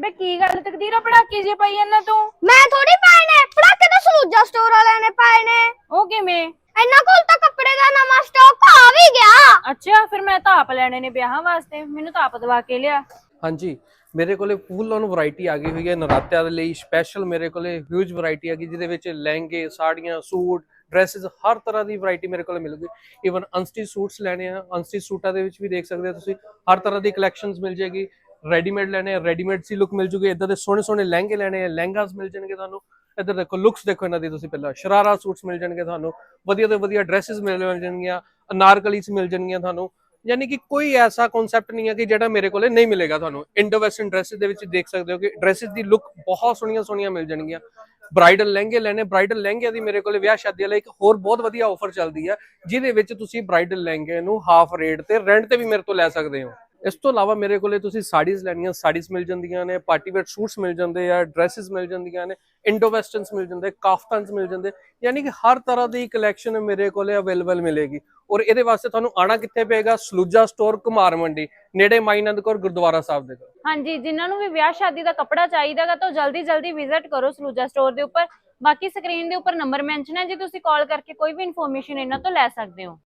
ਬੇ ਕੀ ਗੱਲ ਤਕਦੀਰ ਪੜਾਕੀ ਜੇ ਪਈ ਇਹਨਾਂ ਤੂੰ? ਮੈਂ ਥੋੜੀ ਪਾਏ ਨੇ ਪੜਾਕੇ ਤਾਂ ਸਲੂਜਾ ਸਟੋਰ ਵਾਲਿਆਂ ਨੇ ਪਾਏ ਨੇ। ਉਹ ਕਿਵੇਂ? ਇਹਨਾਂ ਕੋਲ ਤਾਂ ਕੱਪੜੇ ਦਾ ਨਵਾਂ ਸਟਾਕ ਆ ਵੀ ਗਿਆ। ਅੱਛਾ ਫਿਰ ਮੈਂ ਤਾਂ ਆਪ ਲੈਣੇ ਨੇ ਵਿਆਹਾਂ ਵਾਸਤੇ ਮੈਨੂੰ ਤਾਂ ਆਪ ਦਵਾ ਕੇ ਲਿਆ। ਹਾਂਜੀ ਮੇਰੇ ਕੋਲੇ ਫੁੱਲ ਔਨ ਵੈਰਾਈਟੀ ਆ ਗਈ ਹੋਈ ਹੈ ਨਰਾਤਿਆਂ ਦੇ ਲਈ ਸਪੈਸ਼ਲ ਮੇਰੇ ਕੋਲੇ ਹਿਊਜ ਵੈਰਾਈਟੀ ਆ ਗਈ ਜਿਹਦੇ ਵਿੱਚ ਲਹਿੰਗੇ ਸਾੜੀਆਂ ਸੂਟ ਡਰੈਸਸ ਹਰ ਤਰ੍ਹਾਂ ਦੀ ਵੈਰਾਈਟੀ ਮੇਰੇ ਕੋਲੇ ਮਿਲੂਗੀ। ਇਵਨ ਅਨਸਟਿਚ ਸੂਟਸ ਲੈਣੇ ਆ ਅਨਸਟਿਚ ਸੂਟਾਂ ਦੇ ਵਿੱਚ ਵੀ ਦੇਖ ਸਕਦੇ ਹੋ ਤੁਸੀਂ ਹਰ ਤਰ੍ਹਾਂ ਦੀ ਕਲੈਕਸ਼ਨਸ ਮਿਲ ਜਾਏਗੀ। ਰੈਡੀਮੇਡ ਲੈਣੇ ਆ ਰੈਡੀਮੇਡ ਸੀ ਲੁੱਕ ਮਿਲ ਜੂਗੀ ਇਦਾਂ ਦੇ ਸੋਹਣੇ ਸੋਹਣੇ ਲਹਿੰਗੇ ਲੈਣੇ ਆ, ਲਹਿੰਗਾਸ ਮਿਲ ਜਾਣਗੇ ਤੁਹਾਨੂੰ, ਇੱਧਰ ਦੇਖੋ ਲੁੱਕਸ ਦੇਖੋ ਇਹਨਾਂ ਦੀ ਤੁਸੀਂ ਪਹਿਲਾਂ, ਸ਼ਰਾਰਾ ਸੂਟਸ ਮਿਲ ਜਾਣਗੇ ਤੁਹਾਨੂੰ, ਵਧੀਆ ਤੋਂ ਵਧੀਆ ਡਰੈਸਸ ਮਿਲ ਜਾਣਗੀਆਂ ਅਨਾਰਕਲੀਸ ਮਿਲ ਜਾਣਗੀਆਂ ਤੁਹਾਨੂੰ, ਯਾਨੀ ਕਿ ਕੋਈ ਐਸਾ ਕਨਸੈਪਟ ਨਹੀਂ ਹੈ ਕਿ ਜਿਹੜਾ ਮੇਰੇ ਕੋਲੇ ਨਹੀਂ ਮਿਲੇਗਾ ਤੁਹਾਨੂੰ ਇੰਡੋ ਵੈਸਟਰਨ ਡਰੈਸਸ ਦੇ ਵਿੱਚ ਦੇਖ ਸਕਦੇ ਹੋ ਕਿ ਡਰੈਸਸ ਦੀ ਲੁੱਕ ਬਹੁਤ ਸੋਹਣੀਆਂ ਸੋਹਣੀਆਂ ਮਿਲ ਜਾਣਗੀਆਂ ਬ੍ਰਾਈਡਲ ਲਹਿੰਗੇ ਲੈਣੇ ਬ੍ਰਾਈਡਲ ਲਹਿੰਗਿਆਂ ਦੀ ਮੇਰੇ ਕੋਲੇ ਵਿਆਹ ਸ਼ਾਦੀ ਵਾਲਾ ਇੱਕ ਹੋਰ ਬਹੁਤ ਵਧੀਆ ਆਫਰ ਚੱਲਦੀ ਹੈ, ਜਿਹਦੇ ਵਿੱਚ ਤੁਸੀਂ ਬ੍ਰਾਈਡਲ ਲਹਿੰਗੇ ਨੂੰ ਹਾਫ ਰੇਟ ਤੇ ਰੈਂਟ ਤੇ ਵੀ ਮੇਰੇ ਤੋਂ ਲੈ ਸਕਦੇ ਹੋ। ਇਸ ਤੋਂ ਇਲਾਵਾ ਮੇਰੇ ਕੋਲੇ ਤੁਸੀਂ ਸਾੜੀਜ਼ ਲੈਣੀਆਂ, ਸਾੜੀਜ਼ ਮਿਲ ਜਾਂਦੀਆਂ ਨੇ, ਪਾਰਟੀ ਵੇਅਰ ਸੂਟਸ ਮਿਲ ਜਾਂਦੇ ਆ, ਡਰੈਸਸ ਮਿਲ ਜਾਂਦੀਆਂ ਨੇ, ਇੰਡੋ ਵੈਸਟਰਨਸ ਮਿਲ ਜਾਂਦੇ, ਕਾਫਤਾਨਸ ਮਿਲ ਜਾਂਦੇ, ਯਾਨੀ ਕਿ ਹਰ ਤਰ੍ਹਾਂ ਦੀ ਕਲੈਕਸ਼ਨ ਮੇਰੇ ਕੋਲੇ ਅਵੇਲੇਬਲ ਮਿਲੇਗੀ। ਔਰ ਇਹਦੇ ਵਾਸਤੇ ਤੁਹਾਨੂੰ ਆਣਾ ਕਿੱਥੇ ਪਏਗਾ? ਸਲੂਜਾ ਸਟੋਰ ਕੁਮਾਰ ਮੰਡੀ, ਨੇੜੇ ਮਾਈਨੰਦ ਕੌਰ ਗੁਰਦੁਆਰਾ ਸਾਹਿਬ ਦੇ ਕੋਲ। ਹਾਂਜੀ, ਜਿਨ੍ਹਾਂ ਨੂੰ ਵੀ ਵਿਆਹ ਸ਼ਾਦੀ ਦਾ ਕੱਪੜਾ ਚਾਹੀਦਾਗਾ ਤਾਂ ਉਹ ਜਲਦੀ ਜਲਦੀ ਵਿਜ਼ਿਟ ਕਰੋ ਸਲੂਜਾ ਸਟੋਰ ਦੇ ਉੱਪਰ। ਬਾਕੀ ਸਕਰੀਨ ਦੇ ਉੱਪਰ ਨੰਬਰ ਮੈਂਸ਼ਨ ਹੈ, ਜੇ ਤੁਸੀਂ ਕਾਲ ਕਰਕੇ ਕੋਈ ਵੀ ਇਨਫੋਰਮੇਸ਼ਨ ਇਹਨਾਂ ਤੋਂ ਲੈ ਸਕਦੇ ਹੋ।